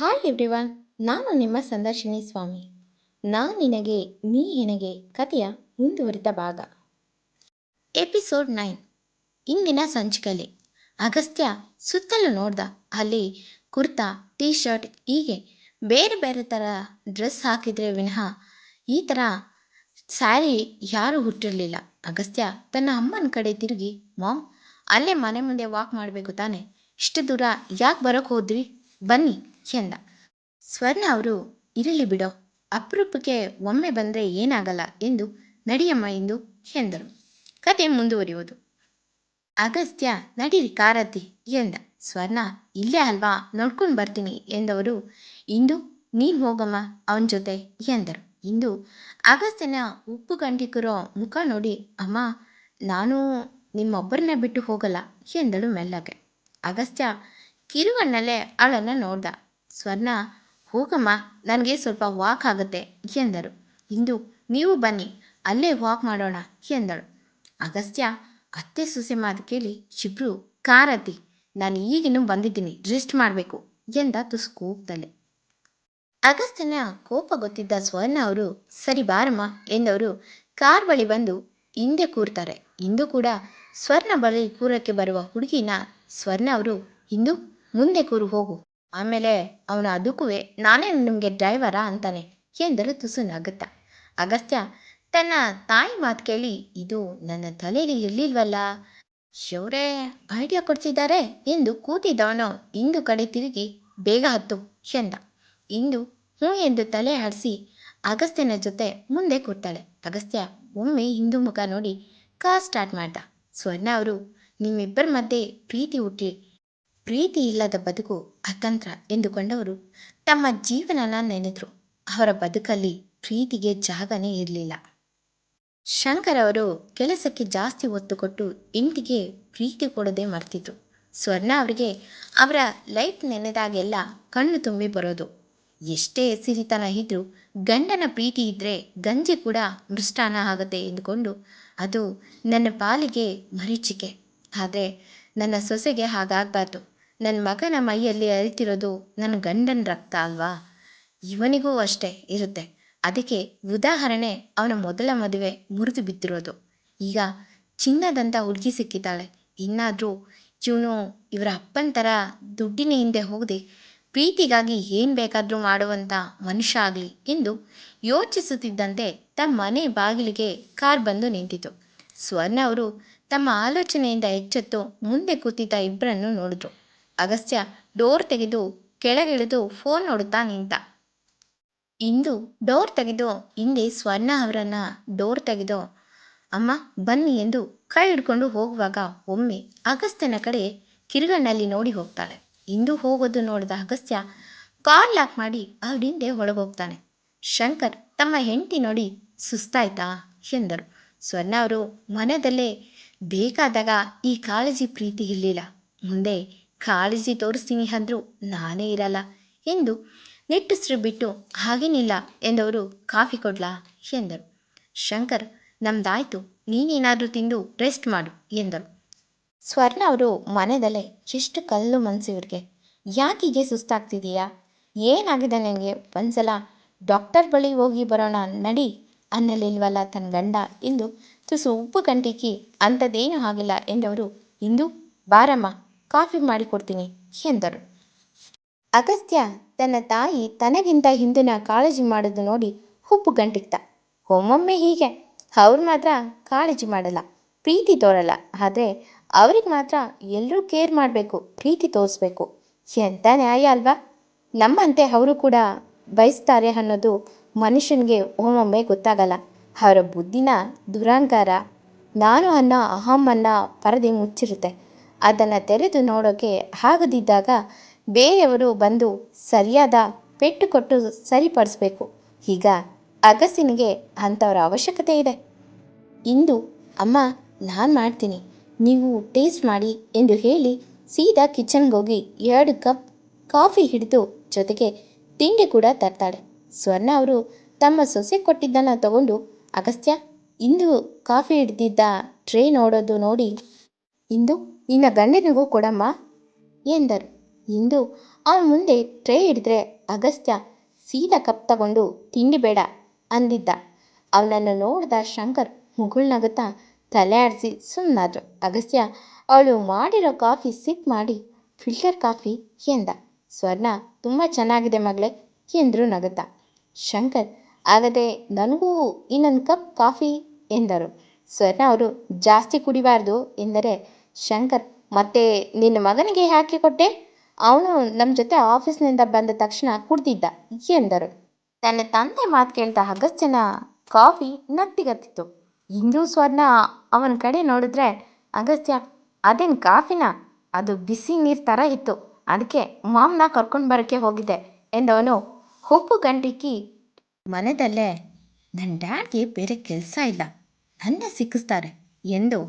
Hi everyone ನಾನು ನಿಮ್ಮ ಸಂದರ್ಶಿನಿ ಸ್ವಾಮಿ. ನಾನು ನಿನಗೆ, ನೀ ನನಗೆ ಕಥೆಯ ಮುಂದುವರಿದ ಭಾಗ. ಎಪಿಸೋಡ್ ನೈನ್ ಇಂದಿನ ಸಂಚಿಕೆಯಲ್ಲಿ. ಅಗಸ್ತ್ಯ ಸುತ್ತಲೂ ನೋಡ್ದ ಅಲ್ಲಿ ಕುರ್ತಾ ಟೀ ಶರ್ಟ್ ಹೀಗೆ ಬೇರೆ ಬೇರೆ ಥರ ಡ್ರೆಸ್ ಹಾಕಿದ್ರೆ ವಿನಃ ಈ ಥರ ಸ್ಯಾರಿ ಯಾರೂ ಹುಟ್ಟಿರಲಿಲ್ಲ. ಅಗಸ್ತ್ಯ ತನ್ನ ಅಮ್ಮನ ಕಡೆ ತಿರುಗಿ ಮಾಮ್ ಅಲ್ಲೇ ಮನೆ ಮುಂದೆ ವಾಕ್ ಮಾಡಬೇಕು ತಾನೆ. ಇಷ್ಟು ದೂರ ಯಾಕೆ ಬರೋಕ್ಕೆ ಹೋದ್ರಿ? ಬನ್ನಿ. ಎಂದ ಸ್ವರ್ಣ ಅವರು, ಇರಲಿ ಬಿಡೋ, ಅಪರೂಪಕ್ಕೆ ಒಮ್ಮೆ ಬಂದರೆ ಏನಾಗಲ್ಲ ಎಂದು ನಡಿಯಮ್ಮ ಎಂದು ಎಂದರು. ಕತೆ ಮುಂದುವರಿಯುವುದು. ಅಗಸ್ತ್ಯ, ನಡೀರಿ ಕಾರತಿ ಎಂದ. ಸ್ವರ್ಣ, ಇಲ್ಲೇ ಅಲ್ವಾ, ನೋಡ್ಕೊಂಡು ಬರ್ತೀನಿ ಎಂದವರು, ಇಂದು ನೀನು ಹೋಗಮ್ಮ ಅವನ ಜೊತೆ ಎಂದರು. ಇಂದು ಅಗಸ್ತ್ಯನ ಉಪ್ಪು ಗಂಟಿಕರೋ ಮುಖ ನೋಡಿ, ಅಮ್ಮ, ನಾನು ನಿಮ್ಮೊಬ್ಬರನ್ನ ಬಿಟ್ಟು ಹೋಗಲ್ಲ ಎಂದಳು ಮೆಲ್ಲಗೆ. ಅಗಸ್ತ್ಯ ಕಿರುಗಣ್ಣಲ್ಲೇ ಅವಳನ್ನು ನೋಡ್ದ. ಸ್ವರ್ಣ, ಹೋಗಮ್ಮ, ನನಗೆ ಸ್ವಲ್ಪ ವಾಕ್ ಆಗುತ್ತೆ ಎಂದರು. ಇಂದು ನೀವು ಬನ್ನಿ, ಅಲ್ಲೇ ವಾಕ್ ಮಾಡೋಣ ಎಂದಳು. ಅಗಸ್ತ್ಯ, ಅತ್ತೆ ಸೊಸೆ ಮಾತು ಕೇಳಿ ಶಿಬ್ರು, ಕಾರತಿ, ನಾನು ಈಗಿನ್ನೂ ಬಂದಿದ್ದೀನಿ ರೆಸ್ಟ್ ಮಾಡಬೇಕು ಎಂದ ತುಸು ಕೋಪದಲ್ಲೇ ಅಗಸ್ತ್ಯನ ಕೋಪ ಗೊತ್ತಿದ್ದ ಸ್ವರ್ಣ ಅವರು, ಸರಿ ಬಾರಮ್ಮ ಎಂದವರು, ಕಾರ್ ಬಳಿ ಬಂದು ಹಿಂದೆ ಕೂರ್ತಾರೆ. ಇಂದು ಕೂಡ ಸ್ವರ್ಣ ಬಳಿ ಕೂರಕ್ಕೆ ಬರುವ ಹುಡುಗಿನ ಸ್ವರ್ಣ ಅವರು, ಇಂದು ಮುಂದೆ ಕೂರು, ಹೋಗು. ಆಮೇಲೆ ಅವನು ಅದಕ್ಕೂ ನಾನೇ ನಿಮಗೆ ಡ್ರೈವರಾ? ಅಂತಾನೆ. ಎಂದರು ತುಸು ನಗುತ್ತಾ ಅಗಸ್ತ್ಯ, ತನ್ನ ತಾಯಿ ಮಾತು ಕೇಳಿ, ಇದು ನನ್ನ ತಲೆಯಲ್ಲಿ ಇರಲಿಲ್ವಲ್ಲ? ಶೌರೇ ಐಡಿಯಾ ಕೊಡ್ಸಿದ್ದಾರೆ. ಎಂದು ಕೂತಿದ್ದವನು ಇಂದು ಕಡೆ ತಿರುಗಿ ಬೇಗ ಹತ್ತು ಎಂದ. ಇಂದು ಹ್ಞೂ ಎಂದು ತಲೆ ಆಡಿಸಿ ಅಗಸ್ತ್ಯನ ಜೊತೆ ಮುಂದೆ ಕೂರ್ತಾಳೆ ಅಗಸ್ತ್ಯ ಒಮ್ಮೆ ಹಿಂದೂ ಮುಖ ನೋಡಿ ಕಾರ್ ಸ್ಟಾರ್ಟ್ ಮಾಡ್ದ. ಸ್ವರ್ಣ ಅವರು, ನಿಮ್ಮಿಬ್ಬರ ಮಧ್ಯೆ ಪ್ರೀತಿ ಹುಟ್ಟಿ ಪ್ರೀತಿ ಇಲ್ಲದ ಬದುಕು ಅತಂತ್ರ ಎಂದುಕೊಂಡವರು ತಮ್ಮ ಜೀವನನ ನೆನೆದ್ರು. ಅವರ ಬದುಕಲ್ಲಿ ಪ್ರೀತಿಗೆ ಜಾಗನೇ ಇರಲಿಲ್ಲ. ಶಂಕರ್ ಅವರು ಕೆಲಸಕ್ಕೆ ಜಾಸ್ತಿ ಒತ್ತು ಕೊಟ್ಟು ಇಂಟಿಗೆ ಪ್ರೀತಿ ಕೊಡದೆ ಮರ್ತಿದ್ರು. ಸ್ವರ್ಣ ಅವರಿಗೆ ಅವರ ಲೈಫ್ ನೆನೆದಾಗೆಲ್ಲ ಕಣ್ಣು ತುಂಬಿ ಬರೋದು. ಎಷ್ಟೇ ಸಿರಿತನ ಇದ್ರೂ ಗಂಡನ ಪ್ರೀತಿ ಇದ್ದರೆ ಗಂಜಿ ಕೂಡ ಮೃಷ್ಟಾನ ಆಗುತ್ತೆ ಎಂದುಕೊಂಡು ಅದು ನನ್ನ ಪಾಲಿಗೆ ಮರೀಚಿಕೆ. ಆದರೆ ನನ್ನ ಸೊಸೆಗೆ ಹಾಗಾಗಬಾರ್ದು. ನನ್ನ ಮಗನ ಮೈಯಲ್ಲಿ ಅರಿತಿರೋದು ನನ್ನ ಗಂಡನ ರಕ್ತ ಅಲ್ವಾ? ಇವನಿಗೂ ಅಷ್ಟೇ ಇರುತ್ತೆ. ಅದಕ್ಕೆ ಉದಾಹರಣೆ ಅವನ ಮೊದಲ ಮದುವೆ ಮುರಿದು ಬಿದ್ದಿರೋದು. ಈಗ ಚಿನ್ನದಂತ ಹುಡುಗಿ ಸಿಕ್ಕಿದ್ದಾಳೆ. ಇನ್ನಾದರೂ ಇವನು ಇವರ ಅಪ್ಪನ ಥರ ದುಡ್ಡಿನ ಹಿಂದೆ ಹೋಗದೆ ಪ್ರೀತಿಗಾಗಿ ಏನು ಬೇಕಾದರೂ ಮಾಡುವಂಥ ಮನುಷ್ಯ ಆಗಲಿ ಎಂದು ಯೋಚಿಸುತ್ತಿದ್ದಂತೆ ತಮ್ಮ ಮನೆ ಬಾಗಿಲಿಗೆ ಕಾರ್ ಬಂದು ನಿಂತಿತು ಸ್ವರ್ಣ ಅವರು ತಮ್ಮ ಆಲೋಚನೆಯಿಂದ ಎಚ್ಚೆತ್ತು ಮುಂದೆ ಕೂತಿದ್ದ ಇಬ್ಬರನ್ನು ನೋಡಿದ್ರು. ಅಗಸ್ತ್ಯ ಡೋರ್ ತೆಗೆದು ಕೆಳಗಿಳಿದು ಫೋನ್ ನೋಡುತ್ತಾ ನಿಂತ ಇಂದು ಡೋರ್ ತೆಗೆದು, ಹಿಂದೆ ಸ್ವರ್ಣ ಅವರನ್ನ ಡೋರ್ ತೆಗೆದು, ಅಮ್ಮ ಬನ್ನಿ ಎಂದು ಕೈ ಹಿಡ್ಕೊಂಡು ಹೋಗುವಾಗ ಒಮ್ಮೆ ಅಗಸ್ತ್ಯನ ಕಡೆ ಕಿರುಗಣ್ಣಲ್ಲಿ ನೋಡಿ ಹೋಗ್ತಾಳೆ. ಇಂದು ಹೋಗೋದು ನೋಡಿದ ಅಗಸ್ತ್ಯ ಕಾಲ್ ಲಾಕ್ ಮಾಡಿ ಅವ್ರ ಹಿಂದೆ ಒಳಗೋಗ್ತಾನೆ. ಶಂಕರ್ ತಮ್ಮ ಹೆಂಡತಿ ನೋಡಿ ಸುಸ್ತಾಯ್ತಾ ಎಂದರು. ಸ್ವರ್ಣ ಅವರು ಮನದಲ್ಲೇ ಬೇಕಾದಾಗ ಈ ಕಾಳಜಿ ಪ್ರೀತಿ ಇರಲಿಲ್ಲ. ಮುಂದೆ ಕಾಳಜಿ ತೋರಿಸ್ತೀನಿ ಅಂದರೂ ನಾನೇ ಇರಲ್ಲ. ಎಂದು ನಿಟ್ಟುಸಿರು ಬಿಟ್ಟು ಹಾಗೇನಿಲ್ಲ ಎಂದವರು ಕಾಫಿ ಕೊಡ್ಲಾ ಎಂದರು. ಶಂಕರ್, ನಮ್ದಾಯ್ತು. ನೀನೇನಾದರೂ ತಿಂದು ರೆಸ್ಟ್ ಮಾಡು ಎಂದರು. ಸ್ವರ್ಣ ಅವರು ಮನೆಯಲ್ಲೇ ಎಷ್ಟು ಕಲ್ಲು ಮನಸ್ಸು ಇವ್ರಿಗೆ. ಯಾಕೀಗೆ ಸುಸ್ತಾಗ್ತಿದೆಯಾ? ಏನಾಗಿದೆ ನನಗೆ? ಒಂದ್ಸಲ ಡಾಕ್ಟರ್ ಬಳಿ ಹೋಗಿ ಬರೋಣ ನಡಿ, ಅನ್ನಲಿಲ್ವಲ್ಲ ತನ್ನ ಗಂಡ ಎಂದು ತುಸು ಉಪ್ಪು ಕಂಟಿಕ್ಕಿ ಅಂಥದ್ದೇನೂ ಆಗಿಲ್ಲ ಎಂದವರು, ಇಂದು ಬಾರಮ್ಮ. ಕಾಫಿ ಮಾಡಿಕೊಡ್ತೀನಿ ಎಂದರು. ಅಗಸ್ತ್ಯ ತನ್ನ ತಾಯಿ ತನಗಿಂತ ಹಿಂದಿನ ಕಾಳಜಿ ಮಾಡೋದು ನೋಡಿ ಹುಬ್ಬು ಗಂಟಿತ್ತ ಒಮ್ಮೊಮ್ಮೆ ಹೀಗೆ, ಅವ್ರು ಮಾತ್ರ ಕಾಳಜಿ ಮಾಡಲ್ಲ, ಪ್ರೀತಿ ತೋರಲ್ಲ. ಆದರೆ ಅವ್ರಿಗೆ ಮಾತ್ರ ಎಲ್ಲರೂ ಕೇರ್ ಮಾಡಬೇಕು, ಪ್ರೀತಿ ತೋರಿಸ್ಬೇಕು. ಎಂಥ ನ್ಯಾಯ ಅಲ್ವಾ? ನಮ್ಮಂತೆ ಅವರು ಕೂಡ ಬಯಸ್ತಾರೆ ಅನ್ನೋದು ಮನುಷ್ಯನಿಗೆ ಒಮ್ಮೊಮ್ಮೆ ಗೊತ್ತಾಗಲ್ಲ. ಅವರ ಬುದ್ಧಿನ ದುರಹಂಕಾರ ನಾನು ಅನ್ನೋ ಅಹಮ್ಮನ್ನ ಪರದೆ ಮುಚ್ಚಿರುತ್ತೆ. ಅದನ್ನು ತೆರೆದು ನೋಡೋಕ್ಕೆ ಆಗದಿದ್ದಾಗ ಬೇರೆಯವರು ಬಂದು ಸರಿಯಾದ ಪೆಟ್ಟು ಕೊಟ್ಟು ಸರಿಪಡಿಸ್ಬೇಕು. ಈಗ ಅಗಸ್ತಿನಿಗೆ ಅಂಥವ್ರ ಅವಶ್ಯಕತೆ ಇದೆ. ಇಂದು, ಅಮ್ಮ, ನಾನು ಮಾಡ್ತೀನಿ. ನೀವು ಟೇಸ್ಟ್ ಮಾಡಿ ಎಂದು ಹೇಳಿ ಸೀದಾ ಕಿಚನ್ಗೆ ಹೋಗಿ ಎರಡು ಕಪ್ ಕಾಫಿ ಹಿಡಿದು ಜೊತೆಗೆ ತಿಂಡಿ ಕೂಡ ತರ್ತಾಳೆ. ಸ್ವರ್ಣ ಅವರು ತಮ್ಮ ಸೊಸೆ ಕೊಟ್ಟಿದ್ದನ್ನು ತಗೊಂಡು, ಅಗಸ್ತ್ಯ, ಇಂದು ಕಾಫಿ ಹಿಡ್ದಿದ್ದ ಟ್ರೇ ನೋಡೋದು ನೋಡಿ ಇಂದು ನಿನ್ನ ಗಂಡನಿಗೂ ಕೊಡಮ್ಮ ಎಂದರು. ಇಂದು ಅವನ ಮುಂದೆ ಟ್ರೇ ಹಿಡಿದ್ರೆ ಅಗಸ್ತ್ಯ ಸೀದಾ ಕಪ್ ತಗೊಂಡು ತಿಂಡಿ ಬೇಡ ಅಂದಿದ್ದ. ಅವನನ್ನು ನೋಡಿದ ಶಂಕರ್ ಮುಗುಳ್ನಗುತ್ತಾ ತಲೆ ಆಡಿಸಿ ಸುಮ್ಮನಾದ್ರು ಅಗಸ್ತ್ಯ ಅವಳು ಮಾಡಿರೋ ಕಾಫಿ ಸಿಪ್ ಮಾಡಿ ಫಿಲ್ಟರ್ ಕಾಫಿ ಎಂದ. ಸ್ವರ್ಣ, ತುಂಬ ಚೆನ್ನಾಗಿದೆ ಮಗಳೇ ಎಂದರು ನಗುತ್ತ. ಶಂಕರ್, ಆಗದೆ ನನಗೂ ಇನ್ನೊಂದು ಕಪ್ ಕಾಫಿ ಎಂದರು. ಸ್ವರ್ಣ ಅವರು ಜಾಸ್ತಿ ಕುಡಿಬಾರ್ದು ಎಂದರೆ ಶಂಕರ್, ಮತ್ತೆ ನಿನ್ನ ಮಗನಿಗೆ ಹಾಕಿ ಕೊಟ್ಟೆ? ಅವನು ನಮ್ಮ ಜೊತೆ ಆಫೀಸ್ನಿಂದ ಬಂದ ತಕ್ಷಣ ಕುಡ್ದಿದ್ದ, ಎಂದರು. ತನ್ನ ತಂದೆ ಮಾತು ಕೇಳ್ತಾ ಅಗಸ್ತ್ಯನ ಕಾಫಿ ನತ್ತಿಗತ್ತಿತ್ತು ಹಿಂದೂ ಸ್ವರ್ಣ ಅವನ ಕಡೆ ನೋಡಿದ್ರೆ, ಅಗಸ್ತ್ಯ, ಅದೇನು ಕಾಫಿನ? ಅದು ಬಿಸಿ ನೀರು ಥರ ಇತ್ತು. ಅದಕ್ಕೆ ಮಾಮ್ನ ಕರ್ಕೊಂಡು ಬರೋಕ್ಕೆ ಹೋಗಿದ್ದೆ, ಎಂದವನು ಉಪ್ಪು ಗಂಟಿಕ್ಕಿ ಮನೆಯಲ್ಲೇ ನನ್ನ ಡ್ಯಾಡ್ಗೆ ಬೇರೆ ಕೆಲಸ ಇಲ್ಲ. ನನ್ನ ಸಿಕ್ಕಿಸ್ತಾರೆ, ಎಂದು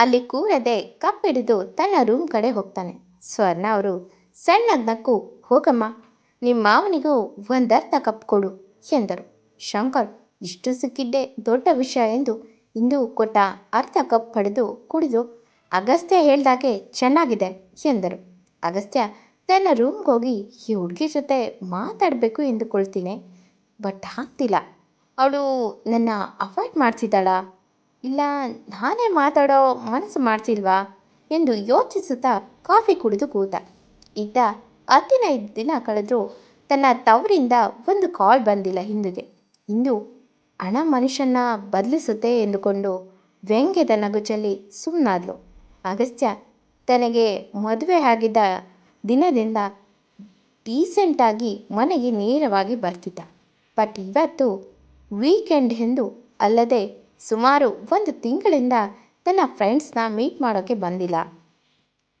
ಅಲ್ಲಿ ಕೂರದೆ ಕಪ್ ಹಿಡಿದು ತನ್ನ ರೂಮ್ ಕಡೆ ಹೋಗ್ತಾನೆ. ಸ್ವರ್ಣ ಅವರು ಸಣ್ಣಗ್ ನಕ್ಕು ಹೋಗಮ್ಮ. ನಿಮ್ಮ ಮಾವನಿಗೂ ಒಂದರ್ಧ ಕಪ್ ಕೊಡು ಎಂದರು. ಶಂಕರ್, ಇಷ್ಟು ಸಿಕ್ಕಿದ್ದೇ ದೊಡ್ಡ ವಿಷಯ ಎಂದು ಇಂದು ಕೊಟ್ಟ ಅರ್ಧ ಕಪ್ ಪಡೆದು ಕುಡಿದು ಅಗಸ್ತ್ಯ ಹೇಳ್ದಾಗೆ ಚೆನ್ನಾಗಿದೆ ಎಂದರು. ಅಗಸ್ತ್ಯ ತನ್ನ ರೂಮ್ಗೆ ಹೋಗಿ ಈ ಹುಡುಗಿ ಜೊತೆ ಮಾತಾಡಬೇಕು ಎಂದುಕೊಳ್ತೀನಿ, ಬಟ್ ಆಗ್ತಿಲ್ಲ ಅವಳು ನನ್ನ ಅವಾಯ್ಡ್ ಮಾಡ್ತಿದ್ದಾಳಾ? ಇಲ್ಲ, ನಾನೇ ಮಾತಾಡೋ ಮನಸ್ಸು ಮಾಡ್ತಿಲ್ವಾ ಎಂದು ಯೋಚಿಸುತ್ತಾ ಕಾಫಿ ಕುಡಿದು ಕೂತ. ಇದ್ದ ಹದಿನೈದು ದಿನ ಕಳೆದರೂ ತನ್ನ ತವರಿಂದ ಒಂದು ಕಾಲ್ ಬಂದಿಲ್ಲ ಹಿಂದಿಗೆ. ಇಂದು ಹಣ ಮನುಷ್ಯನ ಬದಲಿಸುತ್ತೆ ಎಂದುಕೊಂಡು ವ್ಯಂಗ್ಯದ ನಗುಚಲ್ಲಿ ಸುಮ್ಮನಾದ್ಲು ಅಗಸ್ತ್ಯ ತನಗೆ ಮದುವೆ ಆಗಿದ್ದ ದಿನದಿಂದ ಡೀಸೆಂಟಾಗಿ ಮನೆಗೆ ನೇರವಾಗಿ ಬರ್ತಿದ್ದ. ಬಟ್ ಇವತ್ತು ವೀಕೆಂಡ್ ಎಂದು ಅಲ್ಲದೆ ಸುಮಾರು ಒಂದು ತಿಂಗಳಿಂದ ತನ್ನ ಫ್ರೆಂಡ್ಸ್ನ ಮೀಟ್ ಮಾಡೋಕ್ಕೆ ಬಂದಿಲ್ಲ.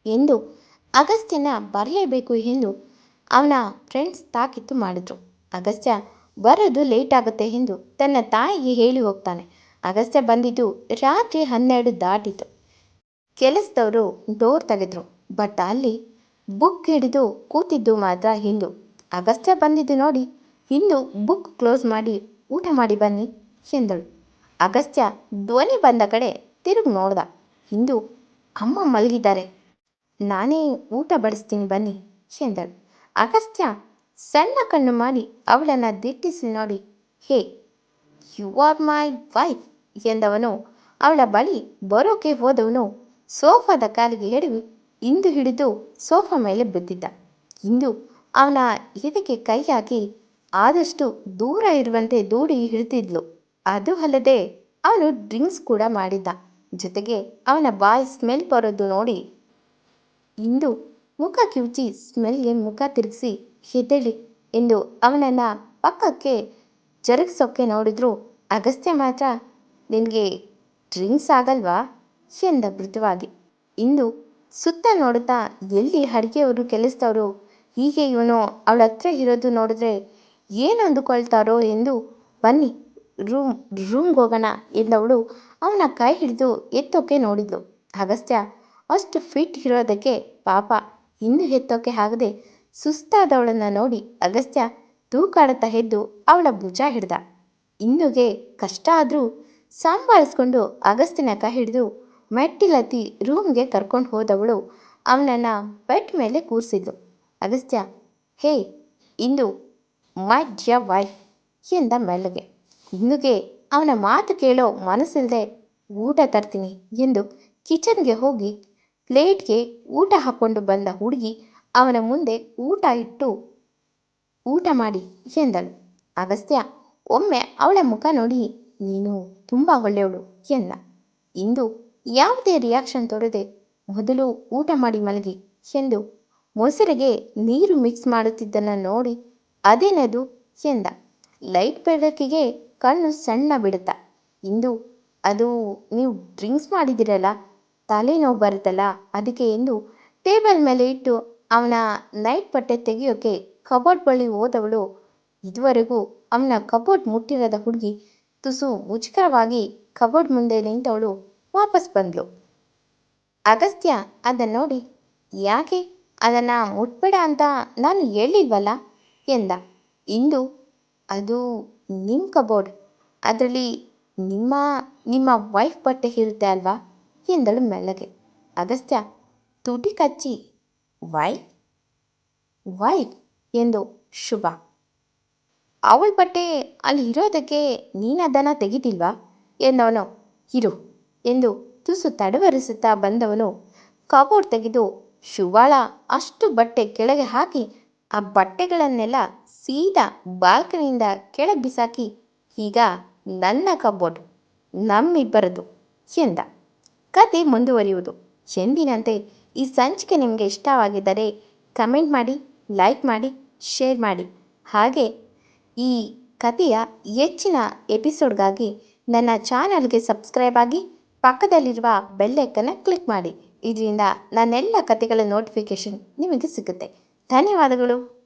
ಎಂದು ಅಗಸ್ತ್ಯನ ಬರಲೇಬೇಕು ಎಂದು ಅವನ ಫ್ರೆಂಡ್ಸ್ ತಾಕೀತು ಮಾಡಿದ್ರು. ಅಗಸ್ತ್ಯ ಬರೋದು ಲೇಟ್ ಆಗುತ್ತೆ ಎಂದು ತನ್ನ ತಾಯಿಗೆ ಹೇಳಿ ಹೋಗ್ತಾನೆ. ಅಗಸ್ತ್ಯ ಬಂದಿದ್ದು ರಾತ್ರಿ ಹನ್ನೆರಡು ದಾಟಿತು. ಕೆಲಸದವರು ಡೋರ್ ತೆಗೆದ್ರು. ಬಟ್ ಅಲ್ಲಿ ಬುಕ್ ಹಿಡಿದು ಕೂತಿದ್ದು ಮಾತ್ರ ಹಿಂದು. ಅಗಸ್ತ್ಯ ಬಂದಿದ್ದು ನೋಡಿ ಹಿಂದು ಬುಕ್ ಕ್ಲೋಸ್ ಮಾಡಿ ಊಟ ಮಾಡಿ ಬನ್ನಿ, ಎಂದಳು. ಅಗಸ್ತ್ಯ ಧ್ವನಿ ಬಂದ ಕಡೆ ತಿರುಗಿ ನೋಡ್ದ. ಇಂದು ಅಮ್ಮ ಮಲಗಿದ್ದಾರೆ. ನಾನೇ ಊಟ ಬಡಿಸ್ತೀನಿ ಬನ್ನಿ ಎಂದಳು. ಅಗಸ್ತ್ಯ ಸಣ್ಣ ಕಣ್ಣು ಮಾಡಿ ಅವಳನ್ನು ದಿಟ್ಟಿಸಿ ನೋಡಿ, hey you are my wife ಎಂದವನು. ಅವಳ ಬಳಿ ಬರೋಕೆ ಹೋದವನು ಸೋಫಾದ ಕಾಲಿಗೆ ಎಡವಿ ಇಂದು ಹಿಡಿದು ಸೋಫಾ ಮೇಲೆ ಬಿದ್ದಿದ್ದ. ಇಂದು ಅವನ ಎದೆಗೆ ಕೈ ಹಾಕಿ ಆದಷ್ಟು ದೂರ ಇರುವಂತೆ ದೂಡಿ ಹಿಡಿದಿದ್ಲು. ಅದು ಅಲ್ಲದೆ ಅವನು ಡ್ರಿಂಕ್ಸ್ ಕೂಡ ಮಾಡಿದ್ದ. ಜೊತೆಗೆ ಅವನ ಬಾಯ್ ಸ್ಮೆಲ್ ಬರೋದು ನೋಡಿ. ಇಂದು ಮುಖ ಕಿವುಚಿ ಸ್ಮೆಲ್ಗೆ ಮುಖ ತಿರುಗಿಸಿ ಹೆದಳಿ ಎಂದು ಅವನನ್ನು ಪಕ್ಕಕ್ಕೆ ಜರುಗಿಸೋಕ್ಕೆ ನೋಡಿದ್ರು ಅಗಸ್ತ್ಯ ಮಾತ್ರ, ನಿನಗೆ ಡ್ರಿಂಕ್ಸ್ ಆಗಲ್ವಾ? ಎಂದ ಮೃದುವಾಗಿ. ಇಂದು ಸುತ್ತ ನೋಡುತ್ತಾ ಎಲ್ಲಿ ಅಡುಗೆಯವರು ಕೆಲಸದವರು, ಹೀಗೆ ಇವನು ಅವಳ ಹತ್ರ ಇರೋದು ನೋಡಿದ್ರೆ ಏನು ಅಂದುಕೊಳ್ತಾರೋ ಎಂದು ಬನ್ನಿ. ರೂಮ್ ರೂಮ್ಗೆ ಹೋಗೋಣ ಎಂದವಳು ಅವನ ಕೈ ಹಿಡಿದು ಎತ್ತೋಕೆ ನೋಡಿದ್ಲು. ಅಗಸ್ತ್ಯ, ಅಷ್ಟು ಫಿಟ್ ಇರೋದಕ್ಕೆ ಪಾಪ. ಇನ್ನು ಎತ್ತೋಕೆ ಆಗದೆ ಸುಸ್ತಾದವಳನ್ನು ನೋಡಿ ಅಗಸ್ತ್ಯ ತೂಕಾಡುತ್ತಾ ಎದ್ದು ಅವಳ ಭುಜ ಹಿಡ್ದ. ಇನ್ನುಗೆ ಕಷ್ಟ ಆದರೂ ಸಂಭಾಳಿಸ್ಕೊಂಡು ಅಗಸ್ತ್ಯನ ಕೈ ಹಿಡಿದು ಮೆಟ್ಟಿಲತ್ತಿ ರೂಮ್ಗೆ ಕರ್ಕೊಂಡು ಹೋದವಳು ಅವನನ್ನು ಬೆಡ್ ಮೇಲೆ ಕೂರಿಸಿದ್ಲು. Agastya, hey, Indu my dear wife ಎಂದ ಮೆಲ್ಲಗೆ. ಇಂದುಗೆ ಅವನ ಮಾತು ಕೇಳೋ ಮನಸ್ಸಿಲ್ಲದೆ ಊಟ ತರ್ತೀನಿ ಎಂದು ಕಿಚನ್ಗೆ ಹೋಗಿ ಪ್ಲೇಟ್ಗೆ ಊಟ ಹಾಕ್ಕೊಂಡು ಬಂದ ಹುಡುಗಿ ಅವನ ಮುಂದೆ ಊಟ ಇಟ್ಟು, ಊಟ ಮಾಡಿ ಎಂದಳು. ಅಗಸ್ತ್ಯ, ಒಮ್ಮೆ ಅವಳ ಮುಖ ನೋಡಿ ನೀನು ತುಂಬ ಒಳ್ಳೆಯವಳು ಎಂದ. ಇಂದು ಯಾವುದೇ ರಿಯಾಕ್ಷನ್ ತೋರದೆ ಮೊದಲು ಊಟ ಮಾಡಿ ಮಲಗಿ ಎಂದು ಮೊಸರಿಗೆ ನೀರು ಮಿಕ್ಸ್ ಮಾಡುತ್ತಿದ್ದನ್ನು ನೋಡಿ ಅದೇನದು ಎಂದ. ಲೈಟ್ ಬೆಳಕಿಗೆ ಕಣ್ಣು ಸಣ್ಣ ಬಿಡುತ್ತಾ. ಇಂದು ಅದು ನೀವು ಡ್ರಿಂಕ್ಸ್ ಮಾಡಿದಿರಲ್ಲ ತಲೆನೋವು ಬರುತ್ತಲ್ಲ, ಅದಕ್ಕೆ ಎಂದು ಟೇಬಲ್ ಮೇಲೆ ಇಟ್ಟು ಅವನ ನೈಟ್ ಬಟ್ಟೆ ತೆಗೆಯೋಕೆ ಕಬೋರ್ಡ್ ಬಳಿ ಹೋದವಳು. ಇದುವರೆಗೂ ಅವನ ಕಬೋರ್ಡ್ ಮುಟ್ಟಿರದ ಹುಡುಗಿ ತುಸು ಮುಜುಗರವಾಗಿ ಕಬೋರ್ಡ್ ಮುಂದೆ ನಿಂತವಳು ವಾಪಸ್ ಬಂದಳು ಅಗಸ್ತ್ಯ ಅದನ್ನು ನೋಡಿ, ಯಾಕೆ ಅದನ್ನು ಮುಟ್ಬೇಡ ಅಂತ ನಾನು ಹೇಳಿಲ್ವಲ್ಲ? ಎಂದ. ಇಂದು ಅದು ನಿಮ್ಮ ಕಬೋರ್ಡ್ ಅದರಲ್ಲಿ ನಿಮ್ಮ ನಿಮ್ಮ ವೈಫ್ ಬಟ್ಟೆ ಇರುತ್ತೆ ಅಲ್ವಾ? ಎಂದಳು ಮೆಲ್ಲಗೆ. ಅಗಸ್ತ್ಯ ತುಟಿ ಕಚ್ಚಿ. ವೈ ವೈಫ್ ಎಂದು ಶುಭ. ಅವಳ ಬಟ್ಟೆ ಅಲ್ಲಿ ಇರೋದಕ್ಕೆ ನೀನು ಅದನ್ನು ತೆಗಿತಿಲ್ವಾ? ಎಂದವನು ಇರು ಎಂದು ತುಸು ತಡವರಿಸುತ್ತಾ ಬಂದವನು. ಕಬೋರ್ಡ್ ತೆಗೆದು ಶುಭಾಳ ಅಷ್ಟು ಬಟ್ಟೆ ಕೆಳಗೆ ಹಾಕಿ ಆ ಬಟ್ಟೆಗಳನ್ನೆಲ್ಲ ಸೀದಾ ಬಾಲ್ಕನಿಯಿಂದ ಕೆಳ ಬಿಸಾಕಿ, ಈಗ ನನ್ನ ಕಬೋರ್ಡ್ ನಮ್ಮಿಬ್ಬರದು ಎಂದ. ಕತೆ ಮುಂದುವರಿಯುವುದು. ಎಂದಿನಂತೆ ಈ ಸಂಚಿಕೆ ನಿಮಗೆ ಇಷ್ಟವಾಗಿದ್ದರೆ ಕಮೆಂಟ್ ಮಾಡಿ, ಲೈಕ್ ಮಾಡಿ, ಶೇರ್ ಮಾಡಿ. ಹಾಗೆ ಈ ಕಥೆಯ ಹೆಚ್ಚಿನ ಎಪಿಸೋಡ್ಗಾಗಿ ನನ್ನ ಚಾನಲ್ಗೆ ಸಬ್ಸ್ಕ್ರೈಬ್ ಆಗಿ ಪಕ್ಕದಲ್ಲಿರುವ ಬೆಲ್ಲೈಕನ್ನ ಕ್ಲಿಕ್ ಮಾಡಿ. ಇದರಿಂದ ನನ್ನೆಲ್ಲ ಕಥೆಗಳ ನೋಟಿಫಿಕೇಷನ್ ನಿಮಗೆ ಸಿಗುತ್ತೆ. ಧನ್ಯವಾದಗಳು.